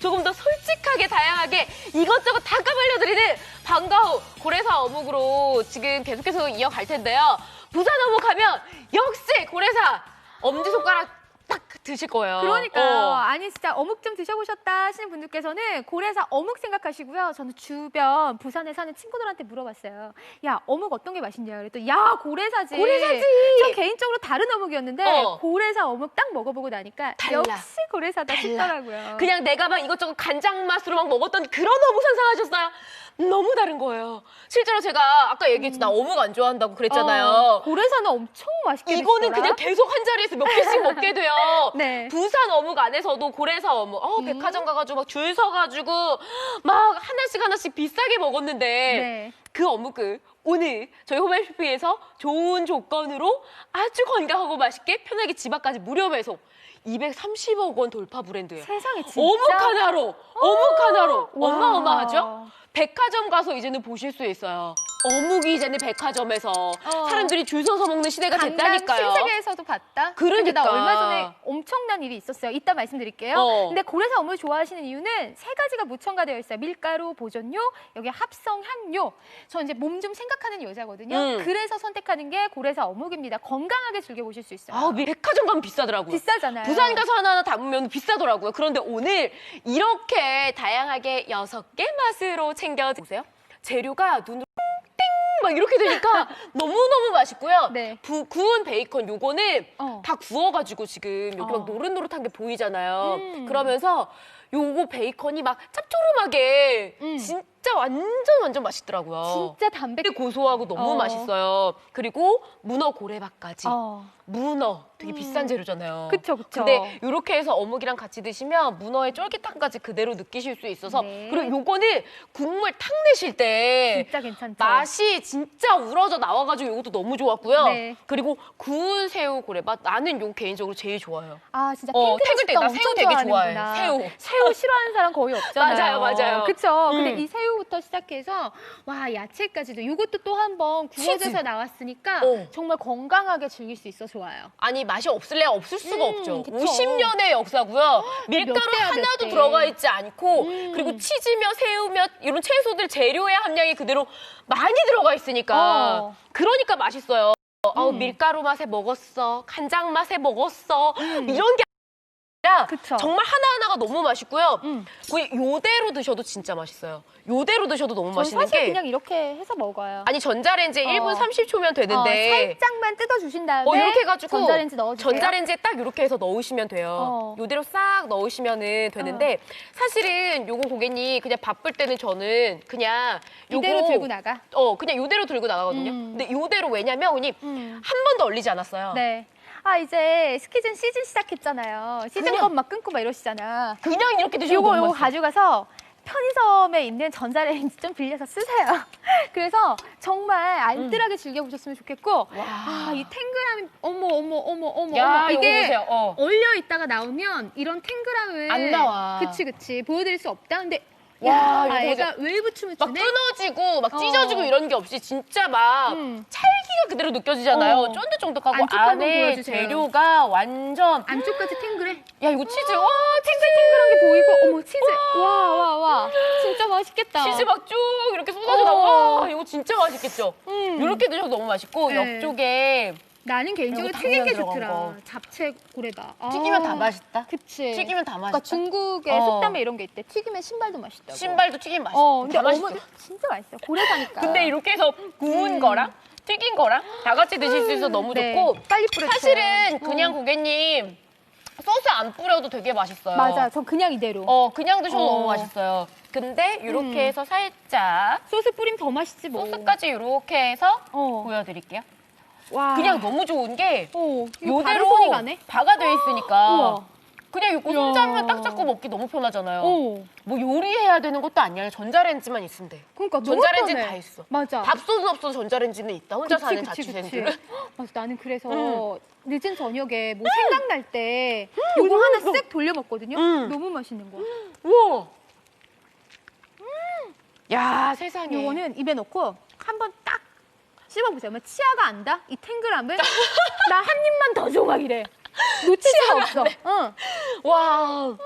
조금 더 솔직하게 다양하게 이것저것 다 까발려드리는 방과후 고래사 어묵으로 지금 계속해서 이어갈 텐데요. 부산 어묵 하면 역시 고래사 엄지손가락 딱 드실 거예요. 그러니까요. 어. 아니 진짜 어묵 좀 드셔보셨다 하시는 분들께서는 고래사 어묵 생각하시고요. 저는 주변 부산에 사는 친구들한테 물어봤어요. 야 어묵 어떤 게 맛있냐 그랬더니 야 고래사지. 고래사지. 전 개인적으로 다른 어묵이었는데 어. 고래사 어묵 딱 먹어보고 나니까 달라. 역시 고래사다 달라. 싶더라고요. 그냥 내가 막 이것저것 간장 맛으로 막 먹었던 그런 어묵 상상하셨어요? 너무 다른 거예요. 실제로 제가 아까 얘기했지 나 어묵 안 좋아한다고 그랬잖아요. 어, 고래사는 엄청 맛있게 이거는 드시더라. 그냥 계속 한 자리에서 몇 개씩 먹게 돼요. 네. 부산 어묵 안에서도 고래사 어묵. 어, 백화점 가가지고 막 줄 서가지고 막 하나씩 하나씩 비싸게 먹었는데 네. 그 어묵을 오늘 저희 홈쇼핑에서 좋은 조건으로 아주 건강하고 맛있게 편하게 집 앞까지 무료 배송. 230억 원 돌파 브랜드예요. 세상에 진짜 어묵 하나로, 어묵 하나로 와. 어마어마하죠? 백화점 가서 이제는 보실 수 있어요. 어묵이 이제는 백화점에서 사람들이 줄 서서 먹는 시대가 됐다니까요. 신세계에서도 봤다. 그러니까. 나 얼마 전에 엄청난 일이 있었어요. 이따 말씀드릴게요. 어. 근데 고래사 어묵을 좋아하시는 이유는 세 가지가 무첨가되어 있어요. 밀가루, 보존료, 여기 합성 향료. 저 이제 몸 좀 생각하는 여자거든요. 음. 그래서 선택하는 게 고래사 어묵입니다. 건강하게 즐겨 보실 수 있어요. 아, 백화점 가면 비싸더라고요. 비싸잖아요. 부산 가서 하나하나 담으면 비싸더라고요. 그런데 오늘 이렇게 다양하게 여섯 개 맛으로 챙겨 보세요. 재료가 눈으로 띵막 이렇게 되니까 너무너무 맛있고요. 네. 부- 구운 베이컨 요거는 어. 다 구워가지고 지금 여기 어. 막 노릇노릇한 게 보이잖아요. 음. 그러면서 요거 베이컨이 막 짭조름하게 음. 진짜 완전 완전 맛있더라고요. 진짜 담백. 고소하고 너무 어. 맛있어요. 그리고 문어 고래밥까지. 어. 문어 되게 비싼 재료잖아요. 그쵸, 그쵸. 근데 이렇게 해서 어묵이랑 같이 드시면 문어의 쫄깃함까지 그대로 느끼실 수 있어서 네. 그리고 요거는 국물 탁 내실 때 진짜 괜찮죠. 맛이 진짜 우러져 나와가지고 이것도 너무 좋았고요. 네. 그리고 구운 새우 고래밥 나는 요 개인적으로 제일 좋아요. 아 진짜 어, 탱글 탱글 때나 식감 새우 되게 좋아해. 새우. 새우 싫어하는 사람 거의 없잖아요. 맞아요, 맞아요. 그쵸? 음. 근데 이 새우 부터 시작해서 와 야채까지도 이것도 또 한번 구워져서. 나왔으니까 어. 정말 건강하게 즐길 수 있어 좋아요. 아니 맛이 없을래야 없을 수가 음, 없죠. 그쵸. 50년의 역사고요. 밀가루 몇 대야, 몇 하나도 대. 들어가 있지 않고 음. 그리고 치즈며 새우며 이런 채소들 재료의 함량이 그대로 많이 들어가 있으니까 어. 그러니까 맛있어요. 음. 밀가루 맛에 먹었어, 간장 맛에 먹었어 이런 게 그쵸. 정말 하나하나가 너무 맛있고요. 음. 거의 요대로 드셔도 진짜 맛있어요. 요대로 드셔도 너무 맛있는 사실 게 그냥 이렇게 해서 먹어요. 아니 전자레인지에 어. 1분 30초면 어, 되는데 살짝만 뜯어 주신 다음에 어, 이렇게 해가지고 전자레인지 넣어주세요. 전자레인지에 딱 이렇게 해서 넣으시면 돼요. 어. 요대로 싹 넣으시면 은 되는데 사실은 요거 고객님 그냥 바쁠 때는 저는 그냥 요거 이대로 들고 나가. 어 그냥 요대로 들고 나가거든요. 음. 근데 요대로 왜냐면 언니 음. 한 번도 얼리지 않았어요. 네. 아 이제 스키즌 시즌 시작했잖아요. 시즌 그냥- 건막 끊고 막 이러시잖아. 그냥 이렇게 드시면 요거 요거. 가져가서 편의점에 있는 전자레인지 좀 빌려서 쓰세요. 그래서 정말 알뜰하게 즐겨보셨으면 좋겠고 아 이 탱글함이 어머 어머 어머 어머 야 어머 이거 이게 보세요. 어. 얼려 있다가 나오면 이런 탱글함을 안 나와. 그치 그치 보여드릴 수 없다. 근데 와, 야 이거 애가 웨이브 춤을 막 추네. 끊어지고 막 어. 찢어지고 이런 게 없이 진짜 막 음. 찰기가 그대로 느껴지잖아요. 어. 쫀득쫀득하고 안쪽 한번 안에 보여주세요. 재료가 완전 안쪽까지 탱글해. 야 이거 치즈 와 탱글탱글한 게 보이고 어머 치즈 와 와 와 진짜 맛있겠다. 치즈 막 쭉 이렇게 쏟아져 나와. 어. 와, 이거 진짜 맛있겠죠? 음. 이렇게 드셔도 너무 맛있고 네. 옆쪽에 나는 개인적으로 튀긴 게 당면 들어간 좋더라. 거. 잡채 고래밥. 아. 튀기면 다 맛있다. 그치. 튀기면 다 그러니까 맛있다. 중국의 어. 속담에 이런 게 있대. 튀기면 신발도 맛있다고. 신발도 튀김 맛있다. 어, 근데 다 맛있어. 어머 진짜 맛있어. 고래사니까. 근데 이렇게 해서 구운 음. 거랑 튀긴 거랑 다 같이 드실 수 있어서 너무 네. 좋고 빨리 뿌려주세요. 사실은 그냥 어. 고객님 소스 안 뿌려도 되게 맛있어요. 맞아. 전 그냥 이대로. 어 그냥 드셔도 어. 너무 맛있어요. 근데 이렇게 음. 해서 살짝 소스 뿌리면 더 맛있지 뭐. 소스까지 이렇게 해서 어. 보여드릴게요. 와. 그냥 너무 좋은 게 어. 이거 바로 요대로 손이 가네. 바가 돼 있으니까 우와. 그냥 이거 이야. 손잡이만 딱 잡고 먹기 너무 편하잖아요. 어. 뭐 요리해야 되는 것도 아니야. 전자레인지만 있으면 돼. 그러니까 너무 전자레인지 편해. 다 있어. 맞아. 밥솥은 없어도 전자레인지는 있다. 혼자 그치, 사는 그치, 자취생들은. 그치. 맞아, 나는 그래서 음. 늦은 저녁에 뭐 생각날 때 요거 하나 쓱 돌려 먹거든요. 음. 너무 맛있는 거. 우와. 야 세상에. 요거는 입에 넣고 한번딱 씹어보세요. 뭐 치아가 안다? 이 탱글함을 나 한 입만 더줘막 이래. 놓칠 수가 없어. 응. 와.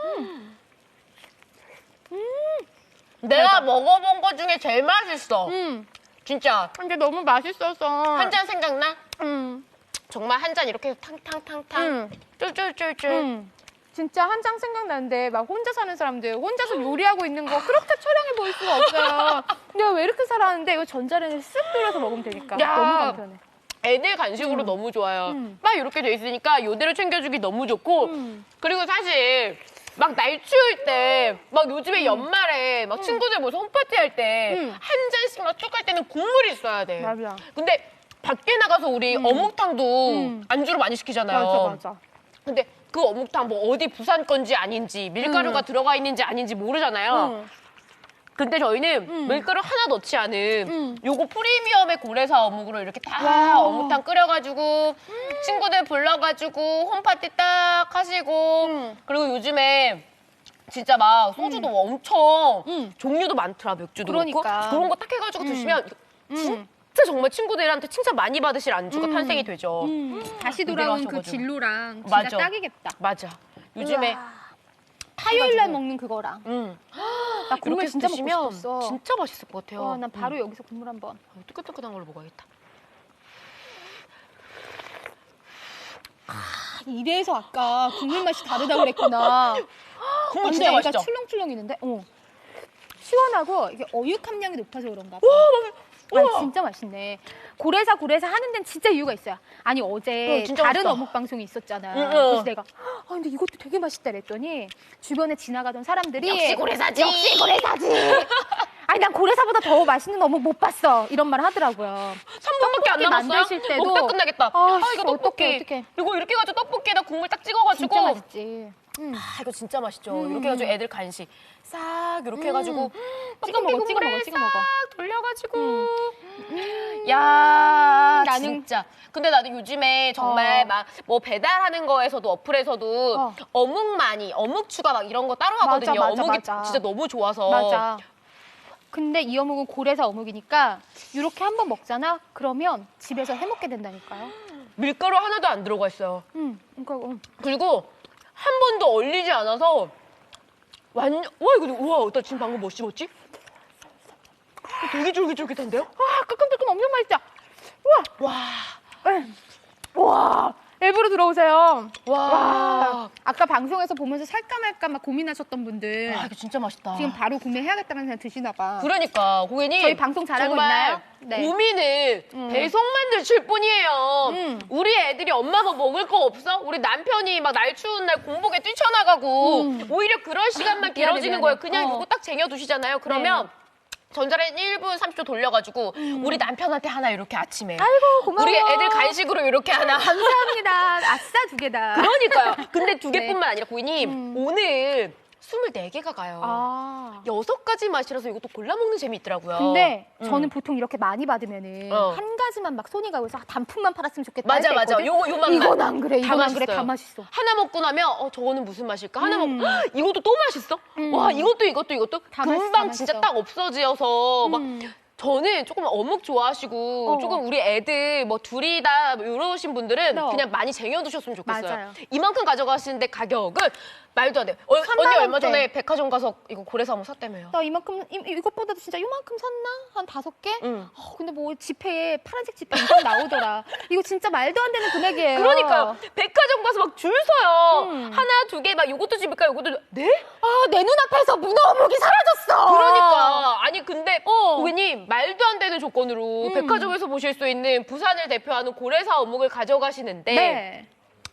내가 먹어본 것 중에 제일 맛있어. 음. 진짜. 근데 너무 맛있어서. 한 잔 생각나? 음. 정말 한 잔 이렇게 탕탕탕탕. 음. 쫄쫄쫄쫄. 음. 진짜 한 장 생각나는데 막 혼자 사는 사람들 혼자서 요리하고 있는 거 그렇게 처량해 보일 수가 없어요. 내가 왜 이렇게 살았는데 이거 전자레인지 쓱 돌려서 먹으면 되니까 야. 너무 간편해. 애들 간식으로 너무 좋아요. 음. 막 이렇게 돼 있으니까 요대로 챙겨주기 너무 좋고 음. 그리고 사실 막 날 추울 때 막 요즘에 연말에 막 친구들 모여서 홈파티 할 때한 음. 잔씩만 쭉할 때는 국물이 있어야 돼. 맞아. 근데 밖에 나가서 우리 어묵탕도 음. 안주로 많이 시키잖아요. 맞아 맞아. 근데 그 어묵탕 뭐 어디 부산 건지 아닌지 밀가루가 음. 들어가 있는지 아닌지 모르잖아요. 음. 근데 저희는 음. 밀가루 하나 넣지 않은 음. 요거 프리미엄의 고래사 어묵으로 이렇게 다 와. 어묵탕 끓여가지고 친구들 불러가지고 홈파티 딱 하시고 음. 그리고 요즘에 진짜 막 소주도 엄청 음. 종류도 많더라 맥주도 그러니까. 그렇고 그런 거 딱 해가지고 음. 드시면. 진짜 정말 친구들한테 칭찬 많이 받으실 안주가 음. 탄생이 되죠. 음. 다시 이대로 돌아온 그 하셔가지고. 진로랑 진짜 맞아. 딱이겠다. 맞아. 요즘에. 화요일 날. 먹는 그거랑. 음. 나 국물 이렇게 진짜 드시면 싶었어. 진짜 맛있을 것 같아요. 와, 난 바로 음. 여기서 국물 한 번. 어, 뜨끈뜨끈한 걸로 먹어야겠다. 이래서 아까 국물 맛이 다르다고 그랬구나. 국물 근데 진짜 맛있죠? 출렁출렁 있는데, 어. 시원하고 이게 어육 함량이 높아서 그런가 봐. 아니, 진짜 맛있네. 고래사 고래사 하는 데는 진짜 이유가 있어요. 아니 어제 어, 진짜 다른 맛있다. 어묵 방송이 있었잖아. 응, 응. 그래서 내가 아 근데 이것도 되게 맛있다 그랬더니 주변에 지나가던 사람들이 역시 고래사지. 역시 고래사지. 아니 난 고래사보다 더 맛있는 어묵 못 봤어. 이런 말 하더라고요. 3분밖에 안 떡볶이 남았어요? 만드실 때도- 먹다 끝나겠다. 아, 아, 씨, 이거 어떡해, 떡볶이. 어떡해. 이거 이렇게 해가지고 떡볶이에다 국물 딱 찍어가지고. 진짜 맛있지. 음. 아, 이거 진짜 맛있죠. 음. 이렇게 해가지고 애들 간식 싹 이렇게 해가지고 찍어 먹어, 찍어 먹어, 찍어 먹어. 싹 돌려가지고. 음. 야, 나는- 진짜. 근데 나도 요즘에 정말 어. 막 뭐 배달하는 거에서도 어플에서도 어. 어 묵 많이, 어묵 추가 막 이런 거 따로 하거든요. 맞아, 어묵이 맞아. 진짜 너무 좋아서. 맞아. 근데 이 어묵은 고래사 어묵이니까 이렇게 한 번 먹잖아. 그러면 집에서 해 먹게 된다니까요. 밀가루 하나도 안 들어가 있어요. 음, 그러니까 음. 그리고 한 번도 얼리지 않아서 완전 와 이거 우와 나 지금 방금 뭐 씹었지? 되게 쫄깃쫄깃한데요? 와, 뜨끈뜨끈 엄청 맛있다. 와, 음. 와, 일부러 들어오세요. 와, 와, 아까 방송에서 보면서 살까 말까 막 고민하셨던 분들 아 이거 진짜 맛있다. 지금 바로 구매해야겠다는 생각 드시나 봐. 그러니까 고객님 저희 방송 잘하고 정말 있나요? 네. 고민을 음. 배송만 드실 뿐이에요. 음. 우리 애들이 엄마가 먹을 거 없어? 우리 남편이 막 날 추운 날 공복에 뛰쳐나가고 음. 오히려 그런 시간만 미안해, 길어지는 미안해. 거예요. 그냥 어. 이거 딱 쟁여두시잖아요. 그러면 전자레인 1분 30초 돌려가지고 우리 남편한테 하나 이렇게 아침에 음. 아이고, 고마워. 우리 애들 간식으로 이렇게 하나 감사합니다. 아싸 두 개다. 그러니까요. 근데 두 네. 개뿐만 아니라 고객님 음. 오늘 24개가 가요. 아. 여섯 가지 맛이라서 이것도 골라 먹는 재미 있더라고요. 근데 음. 저는 보통 이렇게 많이 받으면은 어. 한 가지만 막 손이 가고 있어 아, 단품만 팔았으면 좋겠다. 맞아 할때 맞아. 요거 요만 이건 안 그래. 다 이건 안 그래. 맛있어요. 다 맛있어. 하나 먹고 나면 어 저거는 무슨 맛일까? 하나 음. 먹고 헉, 이것도 또 맛있어? 음. 와 이것도 이것도 이것도 다 맛있어, 금방 다 진짜 맛있어. 딱 없어져서 막 음. 저는 조금 어묵 좋아하시고 어. 조금 우리 애들 뭐 둘이다 뭐 이러신 분들은 네. 그냥 많이 쟁여두셨으면 좋겠어요. 맞아요. 이만큼 가져가시는데 가격은 말도 안 돼. 어, 언니 3만 얼마. 전에 백화점 가서 이거 고래사 한번 샀다며요. 나 이만큼 이, 이것보다도 진짜 이만큼 샀나? 한 다섯 개? 응. 어, 근데 뭐 지폐에 파란색 지폐 이상 나오더라. 이거 진짜 말도 안 되는 금액이에요. 그러니까요. 백화점 가서 막 줄 서요. 음. 하나 두 개 막 요것도 집을까 요것도 네? 아, 내 눈앞에서 문어 어묵이 사라졌어. 그러니까 아니 근데 어. 고객님 말도 안 되는 조건으로 음. 백화점에서 보실 수 있는 부산을 대표하는 고래사 어묵을 가져가시는데 네.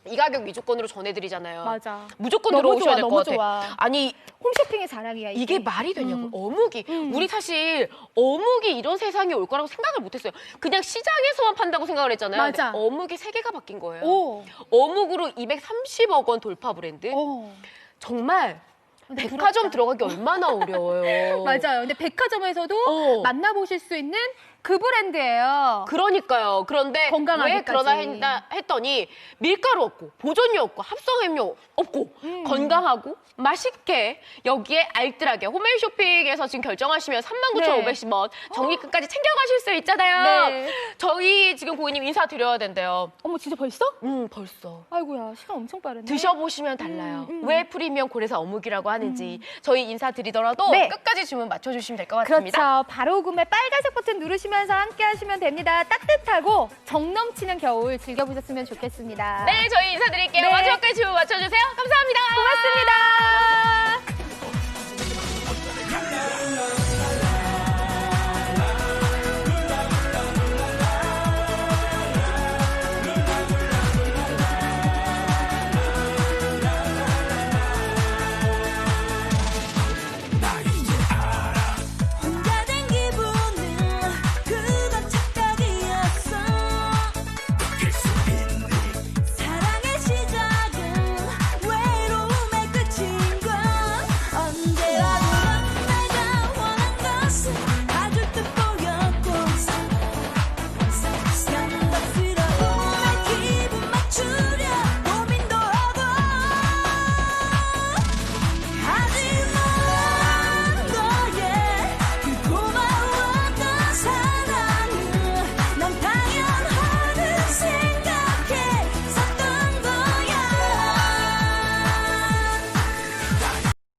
이 가격 이 조건으로 전해드리잖아요. 맞아. 무조건 너무 들어오셔야 좋아, 될것 너무 같아. 좋아. 아니 홈쇼핑의 자랑이야, 이게. 이게 말이 되냐고 음. 어묵이 음. 우리 사실 어묵이 이런 세상이 올 거라고 생각을 못했어요. 그냥 시장에서만 판다고 생각을 했잖아요. 맞아. 근데 어묵이 세계가 바뀐 거예요. 오. 어묵으로 230억 원 돌파 브랜드. 어. 정말 근데 백화점 부럽다. 들어가기 얼마나 어려워요. 맞아요. 근데 백화점에서도 어. 만나보실 수 있는 그 브랜드예요. 그러니까요. 그런데 건강하기까지. 왜 그러나 했다, 했더니 밀가루 없고 보존료 없고 합성햄료 없고 음. 건강하고 맛있게 여기에 알뜰하게 홈메이 쇼핑에서 지금 결정하시면 39,510원 정리끝까지 챙겨가실 수 있잖아요. 네. 저희 지금 고객님 인사드려야 된대요. 어머 진짜 벌써? 음 벌써. 아이고야 시간 엄청 빠르네. 드셔보시면 달라요. 음, 음. 왜 프리미엄 고래사 어묵이라고 하는지 저희 인사드리더라도 네. 끝까지 주문 맞춰주시면 될 것 같습니다. 그렇죠. 바로 구매 빨간색 버튼 누르시면 서 함께 하시면 됩니다. 따뜻하고 정 넘치는 겨울 즐겨보셨으면 좋겠습니다. 네, 저희 인사드릴게요. 네. 마지막까지 맞춰주세요. 감사합니다. 고맙습니다.